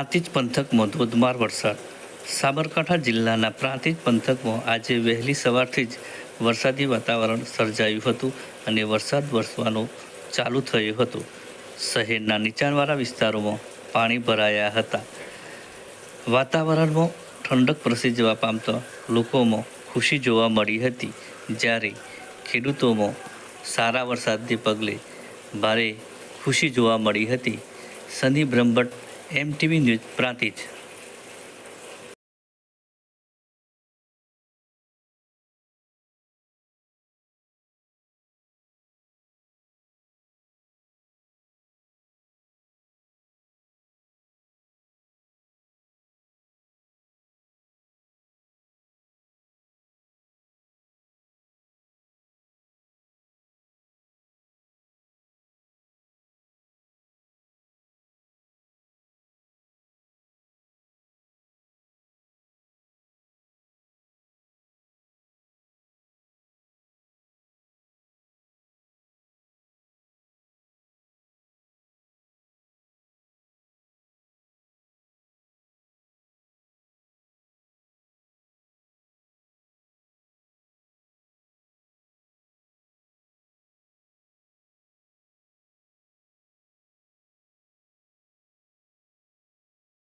પ્રાંતિજ પંથકમાં ધોધમાર વરસાદ. સાબરકાંઠા જિલ્લાના પ્રાંતિજ પંથકમાં આજે વહેલી સવારથી જ વરસાદી વાતાવરણ સર્જાયું હતું અને વરસાદ વરસવાનો ચાલુ થયો હતો. શહેરના નીચાણવાળા વિસ્તારોમાં પાણી ભરાયા હતા. વાતાવરણમાં ઠંડક પ્રસરી જવા પામતા લોકોમાં ખુશી જોવા મળી હતી. જ્યારે ખેડૂતોમાં સારા વરસાદને પગલે ભારે ખુશી જોવા મળી હતી. Sunny Brahmbhatt MTV news Prantij.